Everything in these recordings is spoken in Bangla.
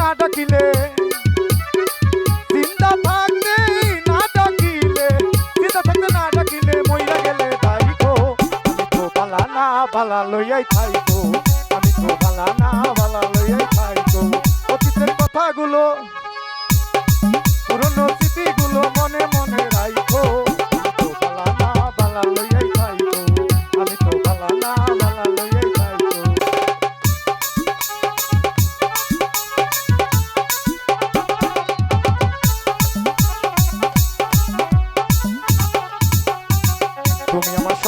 না ডাকিলে? চিন্তা থাকতে না ডাকিলে? চিন্তা থাকতে না ডাকিলে মইরা গেলে তাইকো তো বালা না, বালা লইয়াই থাইকো আমি তো বালা না, বালা লইয়াই থাইকো অতীতের কথাগুলো, পুরনো স্মৃতিগুলো মনে মনে রাইখো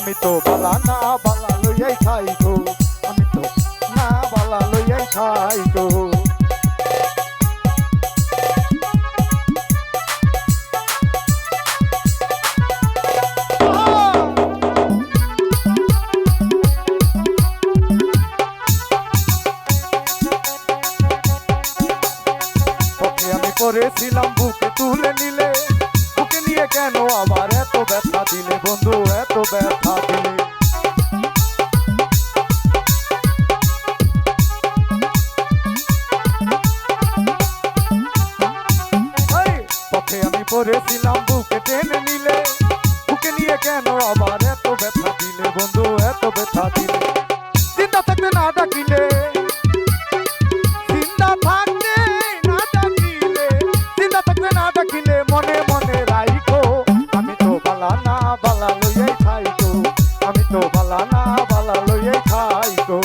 আমি তো বালা, না বালা লইয়াই খাইগো আমি তো না বালা লইয়াই খাইগো পথে আমি পড়েছিলাম বুকে তুলে নিলে। কেন আবার এত ব্যথা দিলে? বন্ধু এত ব্যথা দিলে। এই, পথে আমি পড়েছিলাম বুকে টেনে নিলে। বুকে নিয়ে কেন আবার এত ব্যথা দিলে? বন্ধু এত ব্যথা দিলে। চিন্তা থাকতে না ডাকিলে। তো বালা না, বালা লইয়াই খাইকো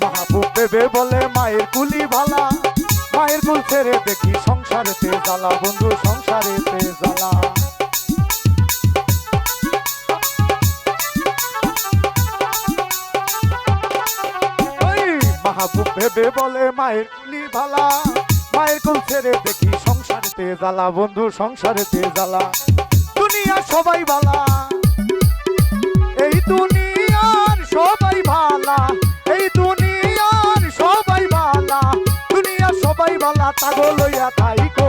মাহবুব বেবে বলে, মায়ের কুলি ভালা, মায়ের কুল ছেড়ে দেখি সংসারেতে? জ্বালা বন্ধু সংসারেতে। মাহবুব ভেবে বলে মায়ের কুলি ভালা মায়ের কুল ছেড়ে দেখি সংসারেতে জ্বালা, বন্ধু, সংসারেতে জ্বালা। দুনিয়া সবাই ভালা এই দুনিয়ার সবাই ভালা এই দুনিয়ার সবাই ভালা দুনিয়া সবাই ভালা তাগো লইয়া থাইকো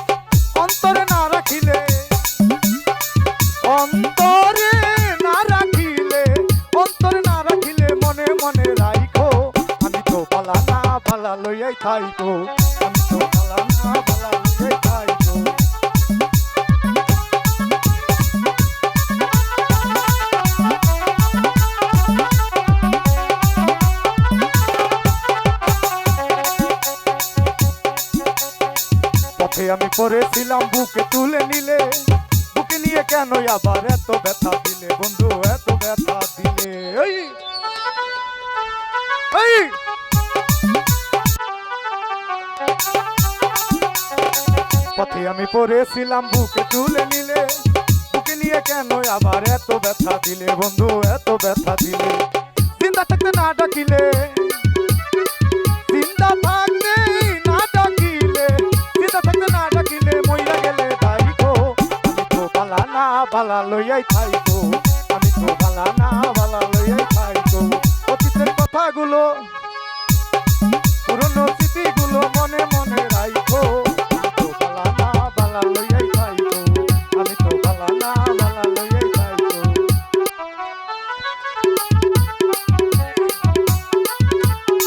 আমি তো আমি পড়েছিলাম, বুকে তুলে নিলে। বুকে নিয়ে কেন আবার এত ব্যথা দিলে? বন্ধু, এত ব্যথা। আমি পড়েছিলাম, বুকে তুলে নিলে। বুকে নিয়ে কেন আবার এত ব্যথা দিলে? বন্ধু, এত ব্যথা দিলে। চিন্তা থাকতে না ডাকিলে। চিন্তা থাকতে না ডাকিলে। চিন্তা থাকতে না ডাকিলে মইরা গেলে তাই আমি তো পালা না, পালা লইয়াই থাইকো